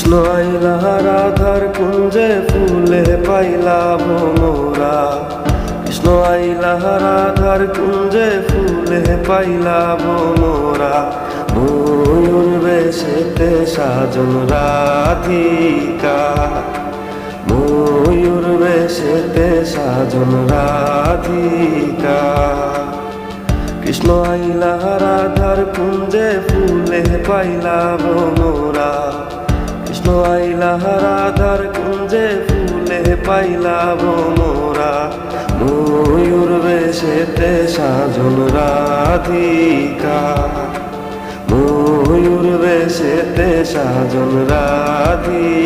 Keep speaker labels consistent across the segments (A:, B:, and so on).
A: কৃষ্ণ আইলা, রাধার কুঞ্জে ফুলে পাইলা মোরা কৃষ্ণ আইলা, রাধার কুঞ্জে ফুলে পাইলা মোরা ময়ূর বেশেতে সাজন রাধিকা। ময়ূর বেশেতে সাজন রাধিকা। কৃষ্ণ আইলা, রাধার কুঞ্জে ফুলে পাইলা মোরা কৃষ্ণ আইলা রাধার কুঞ্জে ফুলে পাইলা মোরা ময়ূর বেশেতে সাজন রাধিকা। ময়ূর বেশেতে সাজন রাধিকা।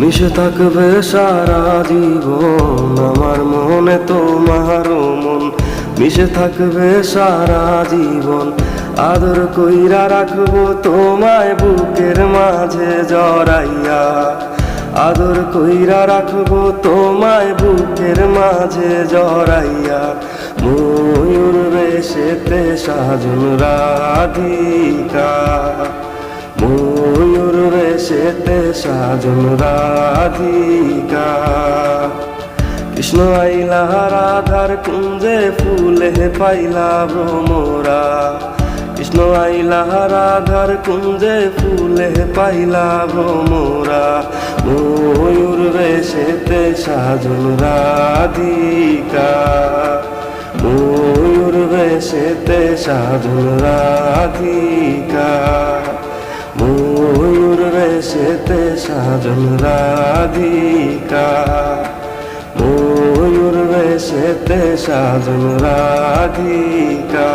A: মিশে থাকবে সারা জীবন, আমার মনে তোমার মন। মিশে থাকবে সারা জীবন, আদর কইরা রাখব তোমায় বুকের মাঝে জড়াইয়া। আদর কইরা রাখব তোমায় বুকের মাঝে জড়াইয়া। ময়ূর বেশেতে সাজন রাধিকা। সাজন রাধিকা। কৃষ্ণ আইলা রাধার কুঞ্জে ফুলে পাইলা ভ্রমরা কৃষ্ণ আইলা রাধার কুঞ্জে ফুলে পাইলা ভ্রমরা ময়ূর বেশেতে সাজন রাধিকা। ময়ূর বেশেতে সাজন রাধিকা। ময়ূর বেশেতে সাজন রাধিকা। ময়ূর বেশেতে সাজন রাধিকা।